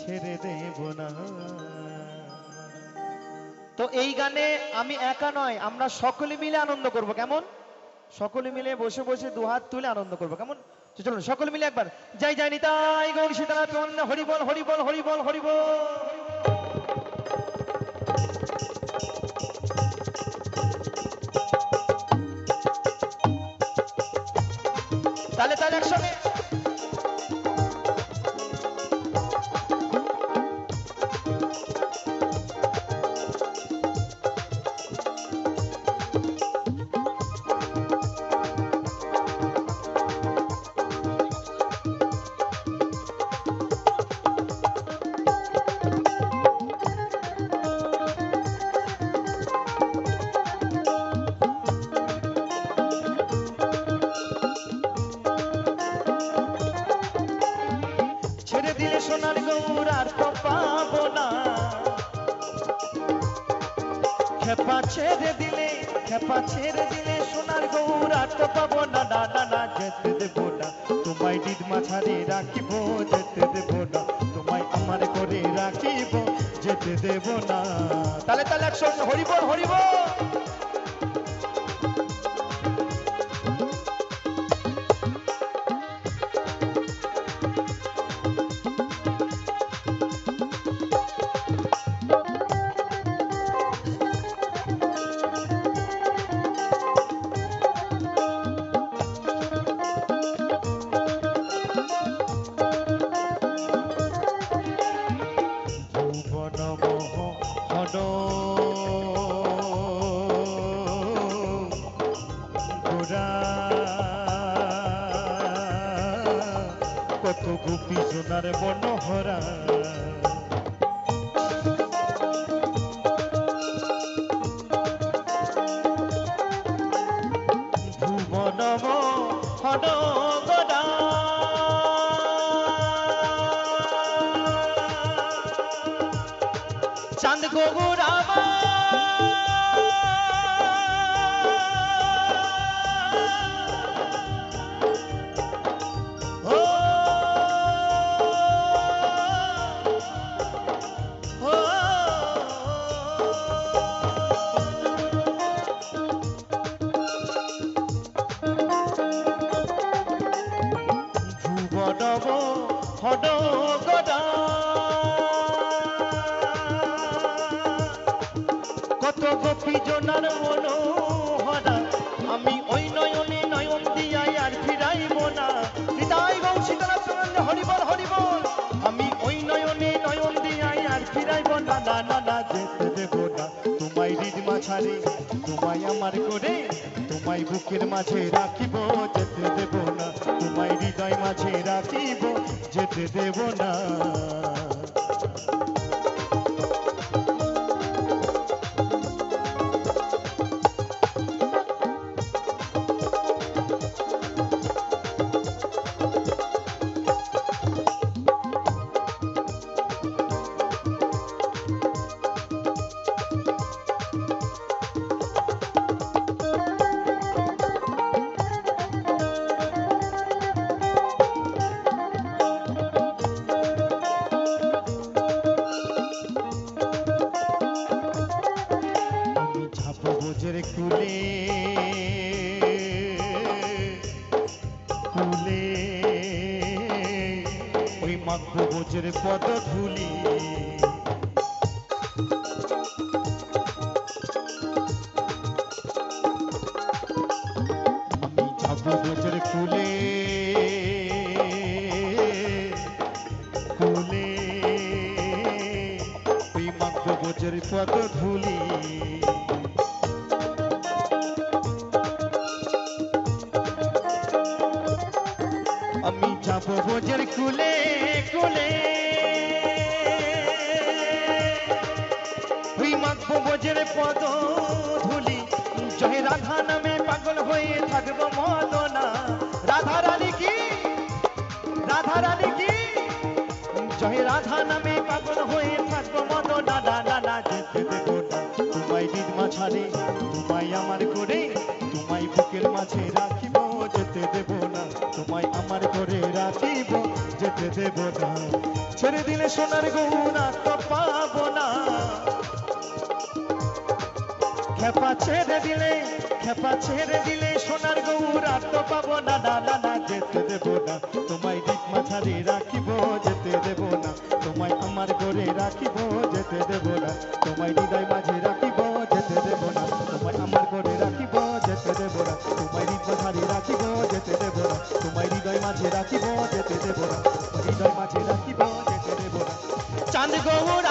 ছেড়ে দেব না। তো এই গানে আমি একা নয়, আমরা সকলে মিলে আনন্দ করব, কেমন? সকলে মিলে বসে বসে দুহাত তুলে আনন্দ করব, কেমন? চলুন, সকলে মিলে একবার, যাই যাই, নিতাই গৌর সীতারাম হরি বল হরি বল একসঙ্গে ছেড়ে দিলে, খেপা ছেড়ে দিলে সোনার গৌর আর তো পাবো না না না না, যেতে দেবো না। তোমায় ডিড মাঝারে রাখিব, যেতে দেবো না। তোমায় আমার করে রাখিব, যেতে দেবো না। তাহলে তাহলে একসঙ্গে হরিব হরিব। কত গোপী সোনার মনোহরা চাঁদ গগুরামা ভুবনব হন গদা। কত গোপী জনার মনোহরা, আমি ওই নয়নে নয়ন দিয়াই আর ফিরাইব না। হৃদয় গৌ সীতারাম হরিবল হরিবল। আমি ওই নয়নে নয়ন দিয়াই আর ফিরাইব না না না না, যেতে দেব না। তোমায় হৃদ মাছারে তোমায় আমার করে, তোমায় বুকের মাঝে রাখিব, যেতে দেব না। তোমায় হৃদয় মাঝে রাখিব যেতে দেব না। ঝাপ কুলে কুলে। ওই মাঘ বোঝের পদ ধুলি। বোঝের কুলে কুলে। ওই মাঘ বোঝের পদ ধুলি। মাখবো পদ ধুলি জয় রাধা নামে পাগল হয়ে থাকব মদনা। রাধা রানী কি? রাধা রানী কি? জয় রাধা নামে পাগল হয়ে থাকব মদনা। না না না না, তোমায় দিন মাঝারে, তোমায় আমার করে তোমায় বুকের মাঝে রাখিব, যেতে দেব না। তোমায় আমার করে রাখিব, যেতে দেব না। ছেড়ে দিলে সোনার গৌরা খেপা ছেড়ে দিলে, খেপা ছেড়ে দিলে সোনার গৌরা তো পাবো না না না না, যেতে দেব না। তোমায় দিক মাথারে রাখিব, যেতে দেব না। তোমায় আমার করে রাখিব, যেতে দেব না। তোমায় হৃদয় মাঝে রাখিব, যেতে দেব না। তোমায় আমার করে রাখিব, যেতে দেব না। তোমায় হৃদ মাঝারে রাখিব, যেতে দেব না। তোমায় হৃদয় মাঝে রাখিব, যেতে দেব না। হৃদয় মাঝে রাখিব, যেতে দেব না। চাঁদ গৌর